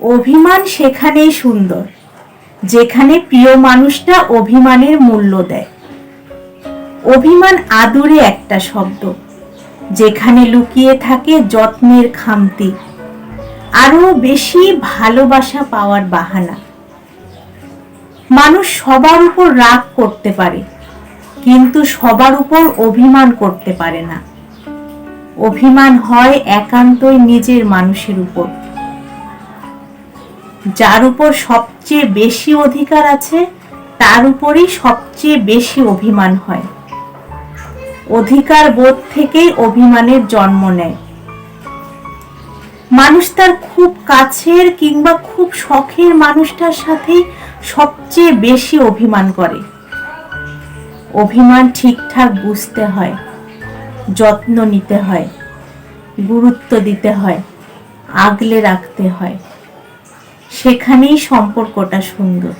অভিমান সেখানেই সুন্দর, যেখানে প্রিয় মানুষটা অভিমানের মূল্য দেয়। অভিমান আদুরে একটা শব্দ, যেখানে লুকিয়ে থাকে যত্নের খামতি আরও বেশি ভালোবাসা পাওয়ার বাহানা। মানুষ সবার উপর রাগ করতে পারে, কিন্তু সবার উপর অভিমান করতে পারে না। অভিমান হয় একান্তই নিজের মানুষের উপর। যার উপর সবচেয়ে বেশি অধিকার আছে, তার উপরই সবচেয়ে বেশি অভিমান হয়। অধিকার বোধ থেকেই অভিমানের জন্ম নেয়। মানুষ তার খুব কাছের কিংবা খুব শখের মানুষটার সাথেই সবচেয়ে বেশি অভিমান করে। অভিমান ঠিকঠাক বুঝতে হয়, যত্ন নিতে হয়, গুরুত্ব দিতে হয়, আগলে রাখতে হয়। সেখানেই সম্পর্কটা সুন্দর।